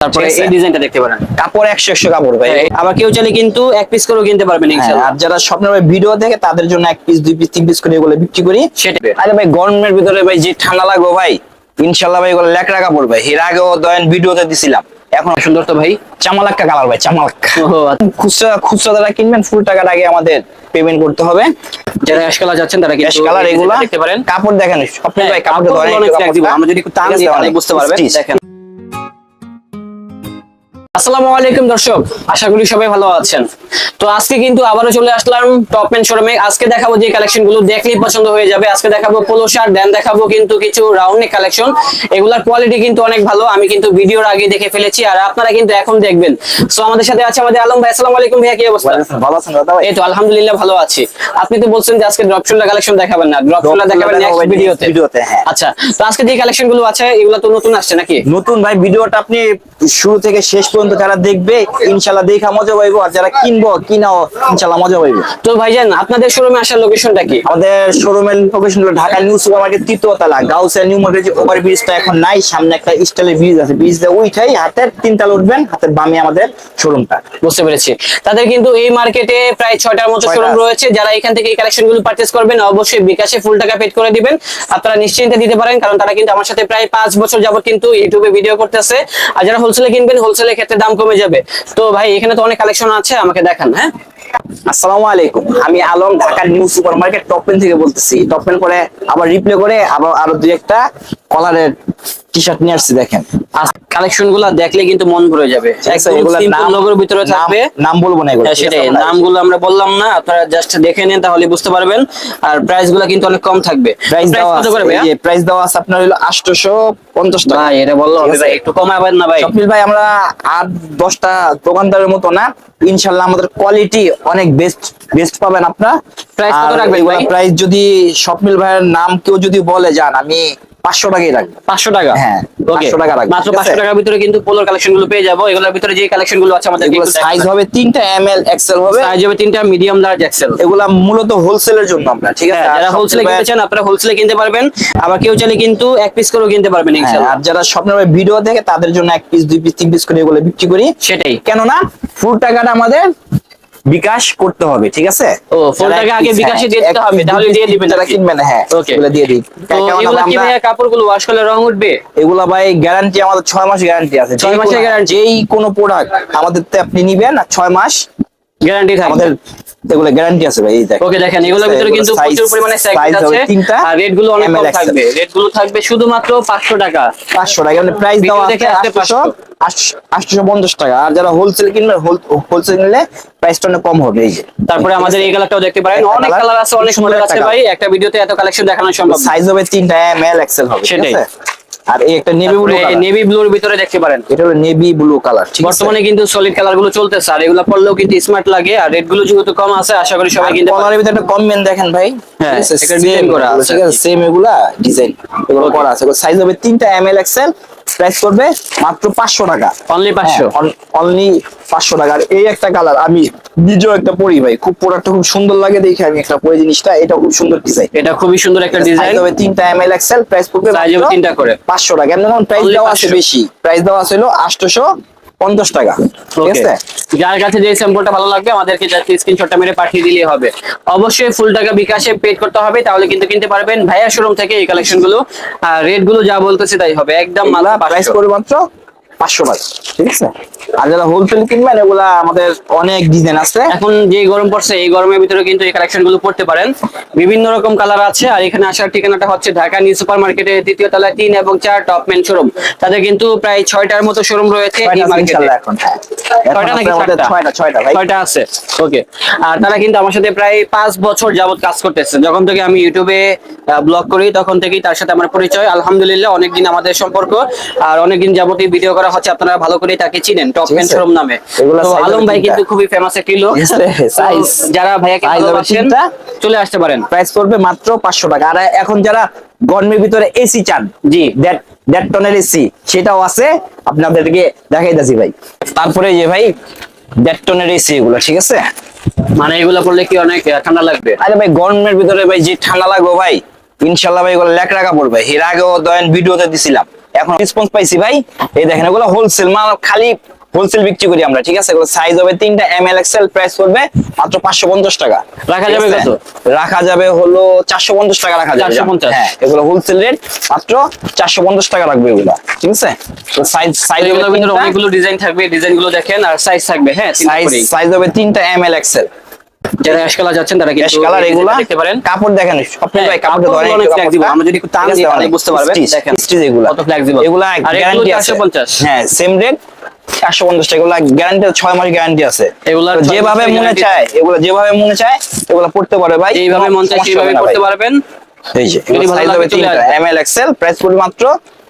তারপরে ঠিক এই ডিজাইনটা দেখতে পারেন। কাপড় একশো একশো কাপড় ভাই। আবার কেউ চাইলে কিন্তু এক পিস করেও কিনতে পারবেন আর যারা স্বপ্নের ভাই ভিডিও দেখে তাদের জন্য এক পিস দুই পিস তিন পিস করে এগুলো বিক্রি করি। সেটাই। আরে ভাই গরমের ভিতরে ভাই যে ঠান্ডা লাগবে ভাই ইনশাল্লাহ ভাই এগুলো লেকড়া কাপড় ভাই। এর আগেও দয়ান ভিডিওতে দিছিলাম। এখন সুন্দর তো ভাই? চামালাক্কা কালার ভাই চামালাক্কা। আচ্ছা। খুচরা খুচরা যারা কিনবেন ফুল টাকার আগে আমাদের পেমেন্ট করতে হবে। যারা অ্যাশ কালার যাচ্ছেন তারা কিন্তু কালার এগুলা দেখতে পারেন। কাপড় দেখেন স্বপ্নের হ্যাঁ, ভাই কাপড় ধরেন। আমরা যদি একটু টান দিই বুঝতে পারবেন। দেখেন। আসসালামু আলাইকুম দর্শক আশা করি সবাই ভালো আছেন। তো আজকে কিন্তু আবারও চলে আসলাম টপ মেন শোরুমে। আজকে দেখাবো যে কালেকশনগুলো দেখলেই পছন্দ হয়ে যাবে। আজকে দেখাবো পোলো শার্ট দেন দেখাবো কিন্তু কিছু রাউন্ড কালেকশন। এগুলার কোয়ালিটি কিন্তু অনেক ভালো। আমি কিন্তু ভিডিওর আগে দেখে ফেলেছি আর আপনারা কিন্তু এখন দেখবেন। সো আমাদের সাথে আছে আমাদের আলম ভাই। আসসালামু আলাইকুম ভাইয়া কি অবস্থা? ভালো আছেন দাদা ভাই? এই তো আলহামদুলিল্লাহ ভালো আছি। আপনি তো বলছেন যে আজকে ড্রপ শোল্ডার কালেকশন দেখাবেন না। ড্রপ শোল্ডার দেখাবেন নেক্সট ভিডিওতে ভিডিওতে হ্যাঁ। আচ্ছা তো আজকে যে কালেকশনগুলো আছে এগুলো তো নতুন আসছে নাকি? নতুন ভাই ভিডিওটা আপনি শুরু থেকে শেষ পর্যন্ত যারা দেখবে ইনশাল্লাহ দেখা মজা পাইবো আর যারা কিনবো কিনাও ইনশাল্লাহ মজা পাইবো। তো ভাইজান আপনাদের শোরুমে আসার লোকেশনটা কি? আমাদের শোরুমের লোকেশন হলো ঢাকা নিউ সুপার মার্কেট তৃতীয় তলা গাউসিয়া নিউ মার্কেট যে ওভার ব্রিজটা এখন নাই সামনে একটা স্টাইলের ব্রিজ আছে। ব্রিজ দিয়ে উঠাই হাতের তিন তালা উঠবেন হাতের বামে আমাদের শোরুমটা বুঝতে পেরেছি। তাদের কিন্তু এই মার্কেটে প্রায় ছয়টার মতো শোরুম রয়েছে। যারা এখান থেকে এই কালেকশনগুলো পারচেস করবেন অবশ্যই বিকাশে ফুল টাকা পেড করে দিবেন। আপনারা নিশ্চিন্তে দিতে পারেন কারণ তারা কিন্তু আমার সাথে প্রায় পাঁচ বছর যাবত কিন্তু ইউটিউবে ভিডিও করতেছে। আর যারা হোলসেলে কিনবেন হোলসেলের ক্ষেত্রে দাম কমে যাবে। তো ভাই, এখানে তো অনেক কালেকশন আছে, আমাকে দেখান হ্যাঁ? আসসালামু আলাইকুম। আমি আলম, ঢাকার new super market top pen থেকে বলতেছি। টপ পেন করে আবার রিপ্লে করে আবার আরও দুই একটা কলারের টি শার্ট নিয়ে আসছি দেখেন। কালেকশনগুলো দেখলে কিন্তু মন ভরে যাবে। নাম- লোগোর ভিতরে থাকবে। নাম বলব না হ্যাঁ, সেটাই আমরা? নামগুলো আমরা বললাম না আপনারা জাস্ট দেখে নেন তাহলে বুঝতে পারবেন। আর প্রাইসগুলো কিন্তু অনেক কম থাকবে। প্রাইস দেওয়া আছে প্রাইস আপনার হলো 850 টাকা। এটা বলল একটু কমাবেন না ভাই। স্বপ্নিল ভাই আমরা আট দশটা দোকানদারের মতো না ইনশাল্লাহ আমাদের কোয়ালিটি অনেক বেস্ট বেস্ট পাবেন আপনারা। কত রাখবেন? প্রাইস যদি স্বপ্নিল ভাইয়ের নাম কেউ যদি বলে যান আমি পাঁচশো টাকাই রাখব। পাঁচশো টাকা? হ্যাঁ, 500 টাকা রাখবেন, মাত্র পাঁচশো টাকার ভিতরে কিন্তু পোলোর কালেকশনগুলো পেয়ে যাব। এগুলোর ভিতরে যে কালেকশনগুলো আছে আমাদের সাইজ হবে তিনটা এম এল এক্সেল হবে। সাইজ হবে তিনটা মিডিয়াম লার্জ এক্সেল এগুলা মূলত হোলসেলের জন্য আমরা ঠিক আছে? আর যারা হোলসেলে কিনতে চান আপনারা হোলসেলে কিনতে পারবেন। আবার কেউ চাইলে কিন্তু এক পিস করেও কিনতে পারবেন হ্যাঁ, আর যারা স্বপ্নের ভিডিও দেখে তাদের জন্য এক পিস দুই পিস তিন পিস করে এগুলো বিক্রি করি। সেটাই। কেননা ফুল টাকাটা আমাদের বিকাশ করতে হবে ঠিক আছে? ও, full যারা টাকা এক আগে বিকাশে দিয়ে দিতে হবে, তাহলে দিয়ে দিবেন যারা? কিনবেন হ্যাঁ ওকে এগুলো দিয়ে দিই। তো এগুলো কি ভাই কাপড়গুলো ওয়াশ করলে রং উঠবে? এগুলা ভাই গ্যারান্টি আমাদের 6 মাস গ্যারান্টি আছে। 6 মাসের গ্যারান্টি এই যেই কোনো প্রোডাক্ট আমাদের তে আপনি নিবেন আর 6 মাস গ্যারান্টি থাকে আমাদের এগুলো গ্যারান্টি আছে ভাই এই দেখেন। ওকে দেখেন এগুলোর ভিতরে কিন্তু প্রচুর পরিমাণে আছে। তিনটা আর রেটগুলো অনেক কম থাকবে রেটগুলো থাকবে। শুধুমাত্র পাঁচশো টাকা। পাঁচশো টাকা মানে প্রাইস দেখে আছে আসলে আটশো আটশো পঞ্চাশ টাকা। আর যারা হোলসেল কিনবেন হোলসেল কিনলে প্রাইসটা অনেক কম হবে এই যে। তারপরে আমাদের এই কালারটাও দেখতে পারেন। অনেক কালার আছে অনেক মডেল একটা আছে। ভাই। একটা ভিডিওতে এত কালেকশন দেখানো সম্ভব সাইজ হবে তিনটা এম এল এক্সেল হবে ঠিক সেটাই। আছে? আর এই একটা নেভি ব্লু নেভি ব্লুর ভিতরে দেখতে পারেন। এটা হলো নেভি ব্লু কালার ঠিক আছে? বর্তমানে কিন্তু সলিড কালারগুলো চলতেছে আর এগুলো পড়লেও কিন্তু স্মার্ট লাগে আর রেডগুলো যেহেতু কম আছে আশা করি সবাই কিনতে কলারের ভিতরে একটা কম মেন দেখেন ভাই হ্যাঁ, Same design করা আছে। ঠিক আছে? সেম এগুলা ডিজাইন এগুলো করা আছে। সাইজ হবে তিনটা এম এল এক্সেল প্রাইস করবে মাত্র পাঁচশো টাকা। অনলি পাঁচশো? অনলি পাঁচশো টাকা। আর এই একটা কালার আমি নিজেও একটা পরি ভাই। খুব প্রোডাক্টটা খুব সুন্দর লাগে দেখে আমি একটা পরি জিনিসটা। এটা খুব সুন্দর ডিজাইন এটা খুবই সুন্দর একটা ডিজাইন তবে তিনটা এম এল এক্সেল প্রাইস করবে সাইজ তিনটা করে। পাঁচশো টাকা। এমন প্রাইস দাও দেওয়া আছে বেশি। প্রাইস দেওয়া আছে হলো আটশোশো পঞ্চাশ টাকা। ঠিক আছে? যার কাছে যে স্যাম্পলটা ভালো লাগবে আমাদেরকে জাস্ট স্ক্রিনশটটা মেরে পাঠিয়ে দিলেই হবে। অবশ্যই ফুল টাকা বিকাশে পেড করতে হবে তাহলে কিন্তু কিনতে পারবেন। ভাইয়া শোরুম থেকে এই কালেকশনগুলো আর রেটগুলো যা বলতেছে তাই হবে। একদম মালা প্রাইস করবে মাত্র পাঁচশো টাকা ঠিক আছে? আর যারা হোলসেল কিনবেন এগুলা আমাদের অনেক ডিজাইন আছে। এখন যে গরম পড়ছে এই গরমের ভিতরে কিন্তু এই কালেকশনগুলো পড়তে পারেন। বিভিন্ন রকম কালার আছে আর এখানে আসার ঠিকানাটা হচ্ছে ঢাকা নিউ সুপার মার্কেটের দ্বিতীয় তলায় তিন এবং চার টপ মেন শোরুম তাদের কিন্তু প্রায় ছয়টার মতো শোরুম রয়েছে এই মার্কেটে হ্যাঁ। এখন ছয়টা নাকি আপনার আমাদের সাতটা? ছয়টা ছয়টা ছয়টা আছে ওকে আর তারা কিন্তু আমার সাথে প্রায় পাঁচ বছর যাবত কাজ করতেছে। যখন থেকে আমি ইউটিউবে ব্লগ করি তখন থেকেই তার সাথে আমার পরিচয়। আলহামদুলিল্লাহ অনেকদিন আমাদের সম্পর্ক আর অনেকদিন যাবতই ভিডিও করা হচ্ছে। আপনারা ভালো করে তাকে চিনেন। টপ শোরুম নামে। তো আলম ভাই কিন্তু খুবই ফেমাস একটি লোক। তো যারা ভাইয়াকে ভালোবাসেন চলে আসতে পারেন। প্রাইস পড়বে মাত্র পাঁচশো টাকা। আর এখন যারা গরমের ভিতরে এসি চান জি। দেড় টনের এসি সেটাও আছে। আপনাদেরকে দেখাইতেছি ভাই। তারপরে যে ভাই দেড় টনের এসি এগুলো ঠিক আছে? মানে এগুলো পড়লে কি অনেক ঠান্ডা লাগবে? আরে ভাই গরমের ভিতরে ভাই যে ঠান্ডা লাগবে ভাই ইনশাল্লাহ ভাই এগুলো লেকড়া কাপড় ভাই। এর আগেও দয়ান ভিডিওতে দিছিলাম। এখন রেসপন্স পাইছি ভাই। এই দেখেন এগুলো হোলসেল মাল খালি হোলসেল বিক্রি করি আমরা ঠিক আছে? সাইজ হবে তিনটা এম এল এক্সেল প্রাইস করবে মাত্র পাঁচশো পঞ্চাশ টাকা। রাখা যাবে কত? রাখা যাবে হলো চারশো পঞ্চাশ টাকা রাখা যাবে। 450 হ্যাঁ এগুলো হোলসেল রেট মাত্র চারশো পঞ্চাশ টাকা রাখবে এগুলো। ঠিক আছে? তো সাইজ সাইজ অনেকগুলো ডিজাইন থাকবে ডিজাইনগুলো দেখেন আর সাইজ থাকবে হ্যাঁ সাইজ সাইজ হবে তিনটা এম এল এক্সেল যারা অ্যাশ কালার যাচ্ছেন তারা কালার এগুলা দেখতে পারেন। কাপড় দেখেন হ্যাঁ, ভাই কাপড় অনেক আমরা যদি একটু টান ঠিক দিই তাহলে অনেক বুঝতে পারবেন। দেখেন, stitch এগুলা। কত flexible। এগুলা এগুলো গ্যারান্টি আছে। 450 হ্যাঁ সেম রেট চারশো পঞ্চাশ টাকা এগুলা গ্যারান্টি ছয় মাস গ্যারান্টি আছে। ছয় যেভাবে মনে চায় এগুলো যেভাবে মনে চায় এগুলো পড়তে পারে ভাই। এইভাবে মন সমস্যা সেইভাবে করতে পারবেন। এই যে। এম এল এক্সেল প্রাইস পড়বে মাত্র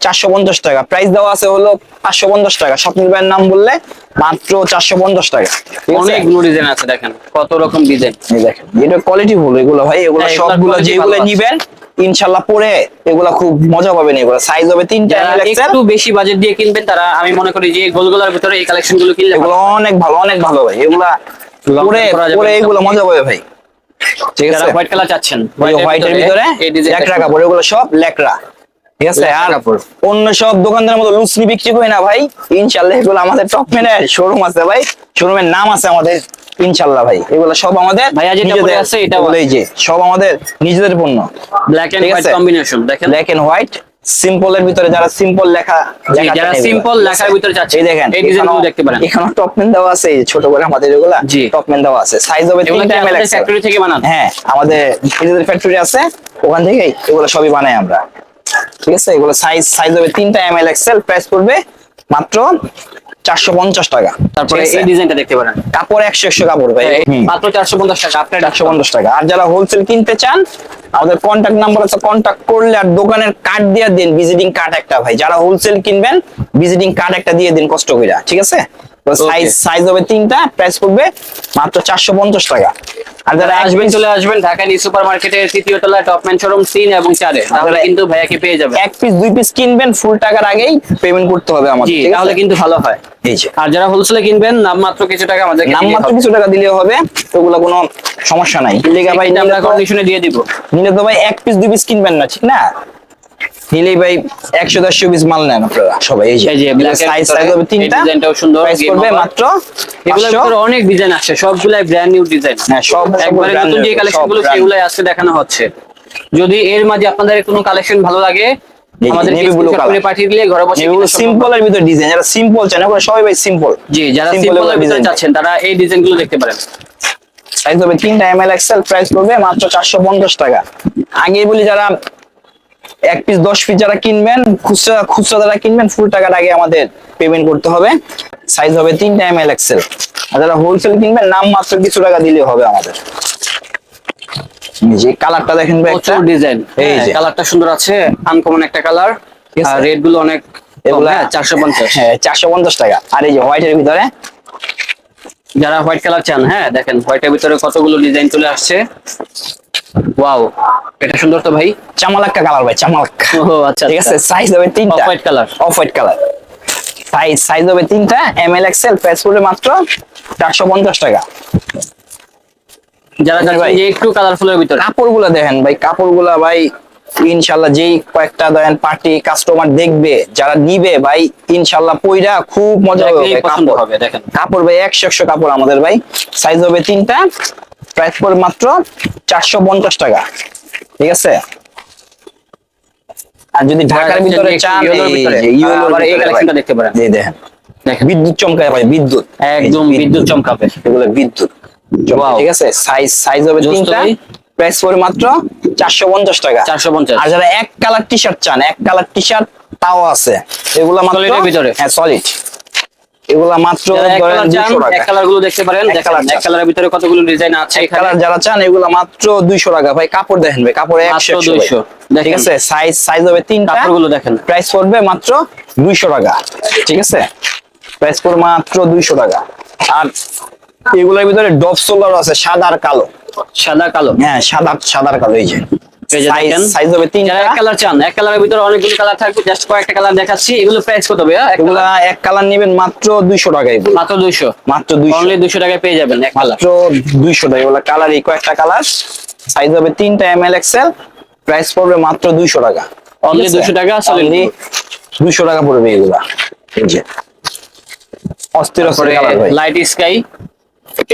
চারশো পঞ্চাশ টাকা। প্রাইস দেওয়া আছে হলো পাঁচশো পঞ্চাশ টাকা। স্বপ্ন ভাইয়ের নাম বললে মাত্র চারশো পঞ্চাশ টাকা? অনেকগুলো ডিজাইন আছে দেখেন। কত রকম ডিজাইন দেখেন এটা কোয়ালিটি ফুল এগুলো ভাই এগুলো হ্যাঁ, সবগুলো যেগুলো নিবেন ইনশাল্লাহ পরে এগুলা খুব মজা পাবেন এগুলো। সাইজ হবে তিনটা একটু বেশি বাজেট দিয়ে কিনবেন তারা আমি মনে করি যে গোলগোলার ভিতরে এই কালেকশনগুলো কিনলে এগুলো অনেক ভালো অনেক ভালো ভাই। এগুলা পরে। পরে এগুলো মজা পাবে ভাই। ঠিক আছে? হোয়াইট কালার চাচ্ছেন হোয়াইটের ভিতরে এই ডিজাইন লেকড়া কাপড় এগুলো সব লেকড়া ঠিক আছে? আর। অন্য সব দোকানদারের মতো বিক্রি করি না ভাই। ইনশাল্লাহ এগুলো আমাদের টপ মেনের শোরুম আছে ভাই। শোরুমের নাম আছে আমাদের ইনশাল্লাহ ভাই। এগুলো সব আমাদের ভাইয়া যেটা পরে আছে এটা এই যে সব আমাদের নিজেদের পণ্য। ব্ল্যাক এন্ড হোয়াইট কম্বিনেশন দেখেন। ব্ল্যাক এন্ড হোয়াইট সিম্পল এর ভিতরে যারা সিম্পল লেখা যারা ঠিক লেখার ভিতরে চাচ্ছেন, এই দেখেন এই design গুলো দেখতে পারেন। এখানে টপ মেন দেওয়া আছে ছোট করে আমাদের এগুলা জি। টপ মেন দেওয়া আছে। সাইজ হবে এগুলো তিনটা কি এম ফ্যাক্টরি থেকে বানান? হ্যাঁ আমাদের নিজেদের ফ্যাক্টরি আছে ওখান থেকেই এগুলো সবই বানাই আমরা। ঠিক আছে? এগুলো সাইজ সাইজ হবে তিনটা এম এল এক্সেল প্রাইস পড়বে মাত্র চারশো পঞ্চাশ টাকা। তারপরে এই ডিজাইনটা দেখতে পারেন। কাপড় একশো একশো কাপড় ভাই। মাত্র চারশো পঞ্চাশ টাকা। আপনার চারশো পঞ্চাশ টাকা। আর যারা হোলসেল কিনতে চান আমাদের কন্ট্যাক্ট নাম্বার আছে কন্ট্যাক্ট করলে আর দোকানের কার্ড দিয়ে দিন ভিজিটিং কার্ড একটা ভাই। যারা হোলসেল কিনবেন ভিজিটিং কার্ড একটা দিয়ে দিন কষ্ট করে ঠিক আছে? সাইজ সাইজ হবে তিনটা প্রাইস পড়বে মাত্র চারশো পঞ্চাশ টাকা। আর যারা আসবেন চলে আসবেন ঢাকা নিউ সুপার মার্কেটের তৃতীয় তলায় টপম্যান শোরুম তিন এবং চারে। তাহলে কিন্তু ভাইয়াকে পেয়ে যাবেন। এক পিস দুই পিস কিনবেন ফুল টাকার আগেই পেমেন্ট করতে হবে আমাদের তাহলে কিন্তু ভালো হয়। আর যারা হোলসেলে কিনবেন নামমাত্র কিছু টাকা আমাদের নামমাত্র কিছু টাকা দিলেও হবে ওগুলো কোনো সমস্যা নাই। ভাই আমরা কন্ডিশনে দিয়ে দিব। নিলে তো ভাই এক পিস দুই পিস কিনবেন না ঠিক না? নিলেই ভাই একশো দেড়শো পিস মাল নেন আপনারা সবাই এই যে সাইজ সাইজ হবে তিনটা। ডিজাইনটাও সুন্দর, প্রাইস করবে মাত্র এগুলোর ভিতরে অনেক ডিজাইন আসছে সবগুলাই ব্র্যান্ড নিউ ডিজাইন হ্যাঁ সব একবারে নতুন যে। সেগুলাই আজকে দেখানো হচ্ছে। যদি এর মাঝে আপনাদের কোনো কালেকশন ভালো লাগে আমাদের পাঠিয়ে দিলে ঘরে বসে এগুলো সিম্পল এর ভিতরে ডিজাইন যারা সিম্পল চান সবাই ভাই সিম্পল জি যারা Simple সিম্পল এর এর চাচ্ছেন তারা এই ডিজাইনগুলো দেখতে পারেন। সাইজ হবে তিনটা এম এল এক্সেল প্রাইস মাত্র চারশো পঞ্চাশ টাকা। আগে বলি যারা এক পিস দশ পিস যারা কিনবেন খুচরা খুচরা যারা কিনবেন ফুল টাকার আগে আমাদের পেমেন্ট করতে হবে। সাইজ হবে তিনটা এম এল এক্সেল আর যারা হোলসেল কিনবেন নাম মাত্র কিছু টাকা দিলে হবে আমাদের। যে কালারটা দেখেন ভাই একটা। ডিজাইন এই যে। কালারটা সুন্দর আছে আনকমন একটা কালার আর রেটগুলো অনেক এগুলা চারশো পঞ্চাশ। হ্যাঁ চারশো পঞ্চাশ টাকা। আর এই যে হোয়াইটের ভিতরে? যারা হোয়াইট কালার চান হ্যাঁ দেখেন হোয়াইটের ভিতরে কতগুলো ডিজাইন চলে আসছে। ওয়াও এটা সুন্দর তো ভাই। চামালাক্কা কালার ভাই চামালাক্কা। ও আচ্ছা ঠিক আছে সাইজ হবে তিনটা। Off white color। Off white colour size size হবে তিনটা এম এল এক্সেল পড়বে মাত্র চারশো পঞ্চাশ টাকা। যারা চাচ্ছেন ভাই। একটু কালারফুলের ভিতরে। কাপড়গুলা দেখেন ভাই কাপড়গুলা ভাই ইনশাল্লাহ যেই কয়েকটা দেন পার্টি কাস্টমার দেখবে যারা নিবে ভাই ইনশাল্লাহ পইরা খুব মজা হবে কাপড়। হবে দেখেন। কাপড় ভাই একশো একশো কাপড় আমাদের ভাই। সাইজ হবে তিনটা। প্রাইস পড়বে মাত্র চারশো পঞ্চাশ টাকা। ঠিক আছে? আর যদি ঢাকার ভিতরে চান কালেকশনটা দেখতে পারেন। এই দেখেন দেখেন। বিদ্যুৎ চমকায় ভাই বিদ্যুৎ। একদম বিদ্যুৎ চমকাবে। এগুলো বিদ্যুৎ। ঠিক আছে? সাইজ সাইজ হবে তিনটা। প্রাইস পড়বে মাত্র চারশো পঞ্চাশ টাকা। চারশো পঞ্চাশ। আর যারা এক কালার টি শার্ট চান এক কালার টি শার্ট তাও আছে। এগুলা মাত্র ভিতরে? হ্যাঁ সলিড এগুলা মাত্র এক কালার 200 গুলো দেখতে পারেন এক দেখেন colour কালারের ভিতরে কতগুলো ডিজাইন আছে এক কালার যারা চান এগুলা মাত্র দুইশো টাকা। ভাই কাপড় দেখেন ভাই কাপড় 200 ঠিক আছে? সাইজ সাইজ হবে তিনটা। কাপড়গুলো দেখেন। প্রাইস পড়বে মাত্র দুইশো টাকা। ঠিক আছে? প্রাইস পড়বে মাত্র দুইশো টাকা। আর এগুলোর ভিতরে ডব সোলার আছে সাদা আর কালো। সাদা কালো? হ্যাঁ সাদা সাদার কালো এই যে। সাইজ হবে এক কালার চান এক কালারের ভিতরে অনেকগুলো কালার থাকবে জাস্ট কয়েকটা কালার দেখাচ্ছি এগুলো প্রাইস কত ভাইয়া? এক এক কালার নেবেন মাত্র দুইশো টাকা এগুলো মাত্র দুইশো? মাত্র দুইশো। অনলি দুইশো টাকায় পেয়ে যাবেন এক কালার মাত্র দুইশো টাকা এগুলো কালার এই কয়েকটা কালার সাইজ হবে তিনটা এম এল এক্সেল প্রাইস পড়বে মাত্র দুইশো টাকা। Only 200 টাকা, টাকা পড়বে এগুলা। এই যে। অস্থির অস্থির লাইট স্কাই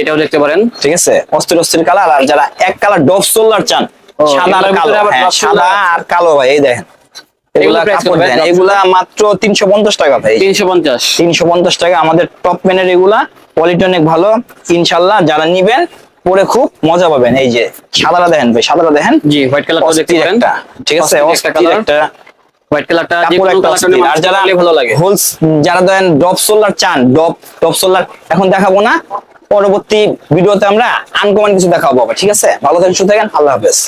এটাও দেখতে পারেন। ঠিক আছে? অস্থির অস্থির কালার আর যারা এক কালার ডব সোলার চান সাদা আর কালো। হ্যাঁ, সাদা আর কালো ভাই এই দেখেন। এগুলা মাত্র তিনশো পঞ্চাশ টাকা ভাই। তিনশো পঞ্চাশ। তিনশো পঞ্চাশ টাকা। আমাদের টপ এগুলা কোয়ালিটি অনেক ভালো। ইনশাল্লাহ যারা নিবেন পরে খুব মজা পাবেন। এই যে সাদাটা দেখেন ভাই সাদাটা দেখেন। জি হোয়াইট কালারটা দেখতে অস্থির পারেন। ঠিক আছে অস্থির একটা হোয়াইট কালারটা যে কাপড় কোনো কালারটা আর যারা ভালো লাগে। হোলস যারা ডপ সোলার চান ডপ ডপ সোলার এখন দেখাবো না। পরবর্তী ভিডিওতে আমরা আনকমন কিছু দেখাবো ঠিক আছে? ভালো থাকেন সুস্থ থাকেন আল্লাহ হাফেজ।